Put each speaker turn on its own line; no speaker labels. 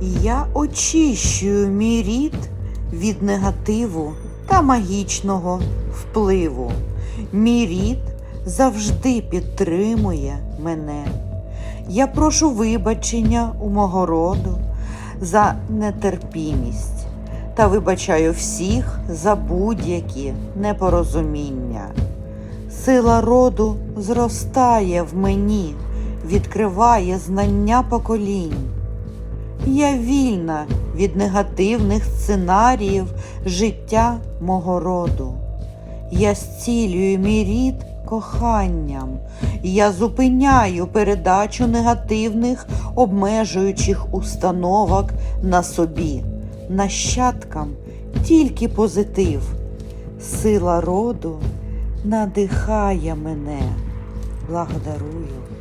Я очищую мій рід від негативу та магічного впливу. Мій рід завжди підтримує мене. Я прошу вибачення у мого роду за нетерпімість та вибачаю всіх за будь-які непорозуміння. Сила роду зростає в мені, відкриває знання поколінь. Я вільна від негативних сценаріїв життя мого роду. Я зцілюю мій рід коханням. Я зупиняю передачу негативних обмежуючих установок на собі. Нащадкам тільки позитив. Сила роду надихає мене. Благодарую.